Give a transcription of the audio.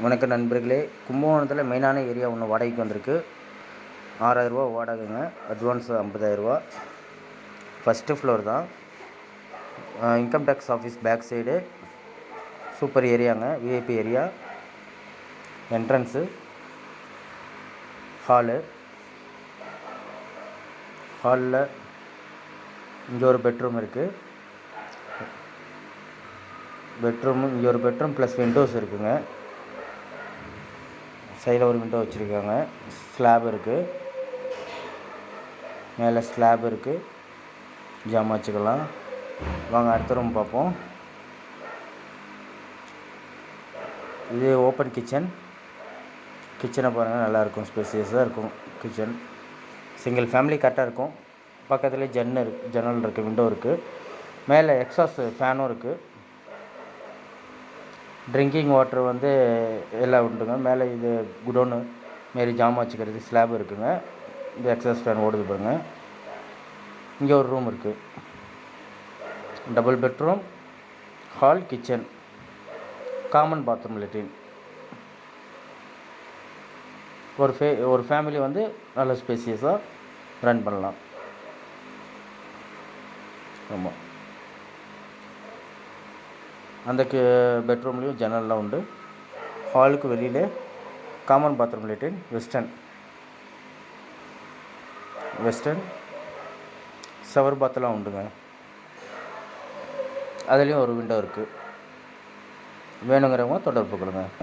வணக்கம் நண்பர்களே கும்பகோணத்தில் மெயினான ஏரியா ஒன்று வாடகைக்கு வந்திருக்கு. ஆறாயிரரூவா வாடகைங்க அட்வான்ஸ் ஐம்பதாயிரரூவா. ஃபஸ்ட்டு ஃப்ளோர் தான். Income tax office back side super ஏரியாங்க VIP area. Entrance hall ஹாலில் இங்கே ஒரு பெட்ரூம் இருக்குது பெட்ரூம் இங்கே ஒரு பெட்ரூம் ப்ளஸ் விண்டோஸ் இருக்குங்க. சைடில் ஒரு விண்டோ வச்சுருக்காங்க. ஸ்லாப் இருக்குது மேலே ஸ்லாப் இருக்குது ஜாமான் வச்சுக்கலாம். வாங்க அடுத்த ரூம் பார்ப்போம். இது ஓப்பன் கிச்சன் கிச்சனை பாருங்கள் நல்லாயிருக்கும். ஸ்பேசியஸாக இருக்கும் கிச்சன் சிங்கிள் ஃபேமிலி கரெக்டாக இருக்கும். பக்கத்துலேயே ஜன்னு இருக்கு ஜன்னல் இருக்குது விண்டோ இருக்குது மேலே எக்ஸாஸ் ஃபேனும் இருக்குது ட்ரிங்கிங் வாட்டர் வந்து எல்லாம் உண்டுங்க. மேலே இது குடோனு மாரி ஜாமான் வச்சுக்கிறது ஸ்லாப் இருக்குதுங்க இந்த எக்ஸாஸ் ஃபேன் ஓடுது பாருங்க. இங்கே ஒரு ரூம் இருக்குது double bedroom hall kitchen common bathroom latrine ஒரு ஃபே ஒரு ஃபேமிலி வந்து நல்ல ஸ்பேசியஸாக ரன் பண்ணலாம். ஆமாம் அந்த பெட்ரூம்லேயும் ஜன்னல்லாம் உண்டு. ஹாலுக்கு வெளியில் common bathroom latrine western western shower பாத்லாம் உண்டுங்க. அதுலேயும் ஒரு விண்டோ இருக்குது வேணுங்கிறவங்க தொடர்பு கொள்ளுங்கள்